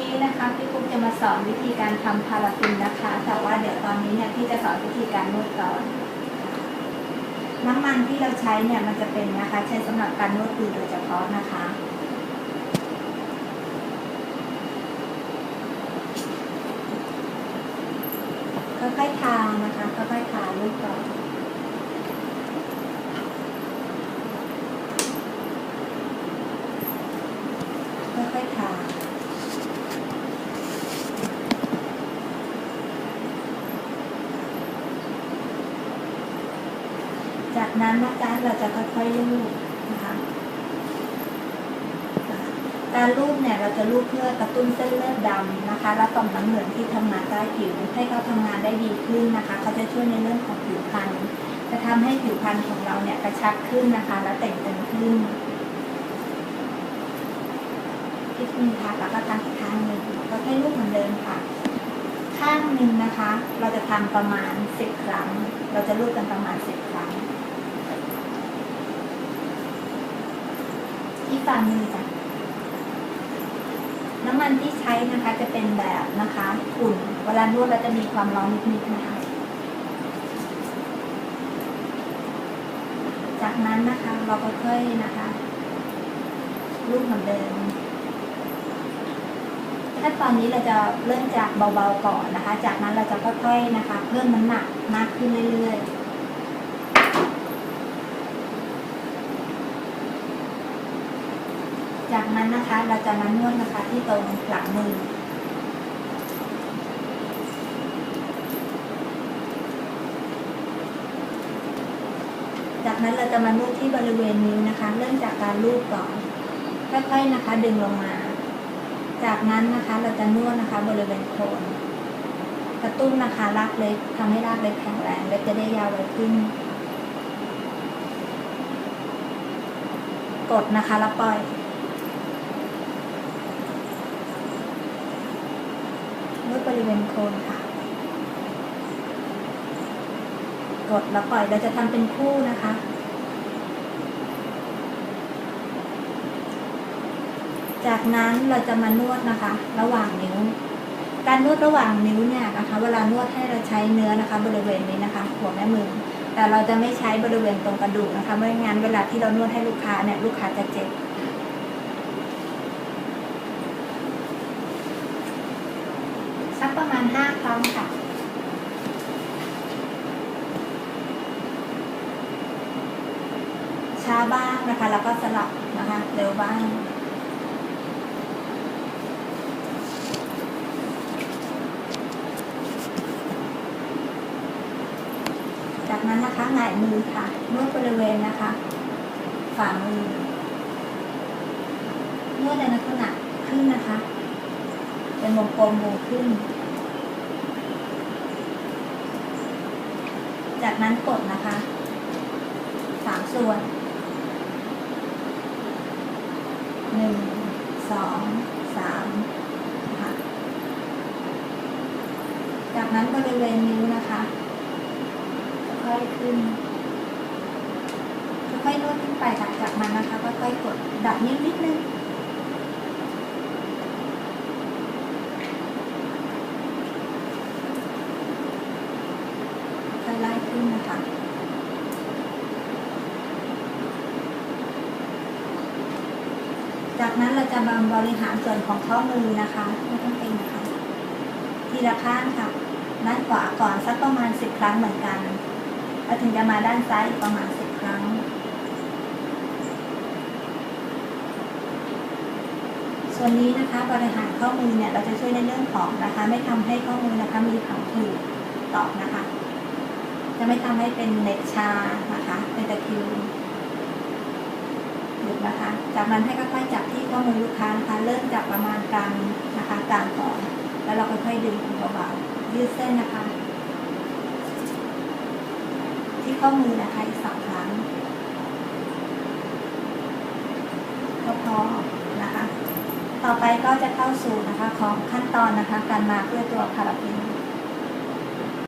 นี้นะคะพี่ปุ๊กจะมาสอนวิธีการทำพาราฟินนะคะ แต่ว่าเดี๋ยวตอนนี้เนี่ยพี่จะสอนวิธีการนวดก่อน น้ำมันที่เราใช้เนี่ยมันจะเป็นนะคะ ใช้สำหรับการนวดมือโดยเฉพาะนะคะค่อยๆทานะคะค่อยๆทาลูกก่อนค่อยๆทา จากนั้นนะคะเราจะค่อยๆลูบนะคะการลูบเนี่ยเราจะลูบเพื่อกระตุ้นเส้นเลือดดำนะคะ และต่อมน้ำเหลืองที่ทำงานใต้ผิวให้เขาทำงานได้ดีขึ้นนะคะเขาจะช่วยในเรื่องของผิวพรรณจะทำให้ผิวพรรณของเราเนี่ยกระชับขึ้นนะคะ และแต่งตึงขึ้นอีกหนึ่งค่ะแล้วก็ทำอีกข้างหนึ่งก็ให้ลูบเหมือนเดิมค่ะ ข้างหนึ่งนะคะ เราจะทำประมาณสิบครั้ง เราจะลูบกันประมาณสิบครั้ง ที่ฝ่ามือจ้ะน้ำมันที่ใช้นะคะจะเป็นแบบนะคะอุ่นเวลานวดเราจะมีความร้อนนิดๆนะคะ จากนั้นนะคะเราก็ค่อยนะคะลูบเหมือนเดิมขั้นตอนนี้เราจะเริ่มจากเบาๆก่อนนะคะ จากนั้นเราจะค่อยๆนะคะ เพิ่มน้ำหนักมากขึ้นเรื่อยๆ จากนั้นนะคะเราจะมานวดนะคะที่ตรงหลังมือจากนั้นเราจะมานวดที่บริเวณนิ้วนะคะ เริ่มจากการลูบก่อนค่อยๆนะคะ ดึงลงมา จากนั้นนะคะเราจะนวดนะคะบริเวณโคนกระตุ้นนะคะรากเล็กทำให้รากเล็กแข็งแรงเล็กจะได้ยาวไวขึ้น กดนะคะแล้วปล่อย นวดบริเวณโคนค่ะ กดแล้วปล่อยเราจะทำเป็นคู่นะคะจากนั้นเราจะมานวดนะคะ ระหว่างนิ้ว การนวดระหว่างนิ้วเนี่ยนะคะ เวลานวดให้เราใช้เนื้อนะคะ บริเวณนี้นะคะหัวแม่มือ แต่เราจะไม่ใช้บริเวณตรงกระดูกนะคะไม่งั้นเวลาที่เรานวดให้ลูกค้าเนี่ยลูกค้าจะเจ็บ สักประมาณห้าครั้งค่ะ ช้าบ้างนะคะ แล้วก็สลับนะคะ เร็วบ้างจากนั้นนะคะหงายมือค่ะนวดบริเวณนะคะ ฝ่ามือนวดในลักษณะขึ้นนะคะ เป็นวงกลมวงขึ้น จากนั้นกดนะคะสามส่วนหนึ่งสองสามค่ะจากนั้นบริเวณนิ้วนะคะค่อยขึ้นค่อยนวดขึ้นไปค่ะจากนั้นนะคะค่อยๆกดดับนิ้วนิดนึง ค่อยไล่ขึ้นนะคะ จากนั้นเราจะมาบริหารส่วนของข้อมือนะคะไม่ต้องเกร็งนะคะทีละข้างค่ะด้านขวาก่อนสักประมาณสิบครั้งเหมือนกันแล้วถึงจะมาด้านซ้ายอีกประมาณสิบครั้ง ส่วนนี้นะคะบริหารข้อมือเนี่ยเราจะช่วยในเรื่องของนะคะ ไม่ทำให้ข้อมือนะคะมีผังผืดตอกนะคะ จะไม่ทำให้เป็นเน็กชานะคะ เป็นตะคริว นะคะ จากนั้นให้ค่อยๆจับที่ข้อมือลูกค้านะคะ เริ่มจากประมาณกลางนะคะกลางก่อน แล้วเราค่อยๆดึงเบาๆยืดเส้นนะคะ ที่ข้อมือนะคะอีกสองครั้งก็พอนะคะ ต่อไปก็จะเข้าสู่นะคะของขั้นตอนนะคะ การมาเพื่อตัวพาราฟิน